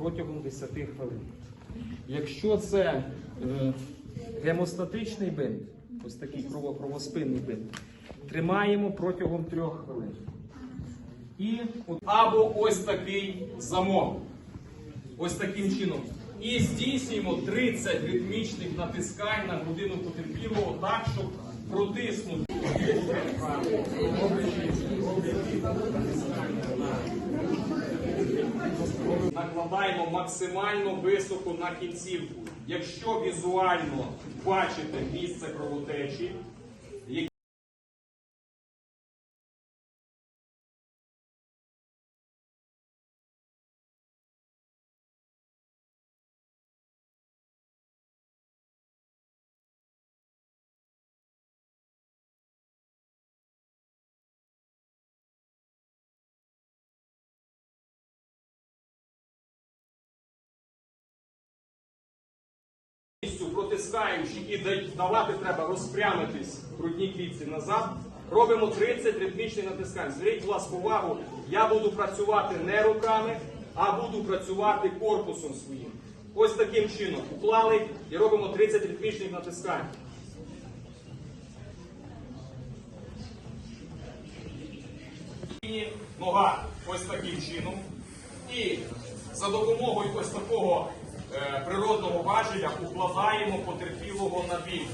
протягом 10 хвилин. Якщо це е, гемостатичний бинт, ось такий крово- кровоспинний бинт, тримаємо протягом 3 хвилин. І або ось такий замок. Ось таким чином. І здійснюємо 30 ритмічних натискань на грудину потерпілого так, щоб протиснути. Накладаємо максимально високо на кінцівку. Якщо візуально бачите місце кровотечі, повністю протискаючи і давати треба розпрямитись в грудній клітці назад. Робимо 30 ритмічних натискань. Зверніть, ласка, увагу, я буду працювати не руками, а буду працювати корпусом своїм. Ось таким чином. Уклали і робимо 30 ритмічних натискань. І нога ось таким чином. І за допомогою ось такого природного важеля укладаємо потерпілого на бік.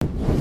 you.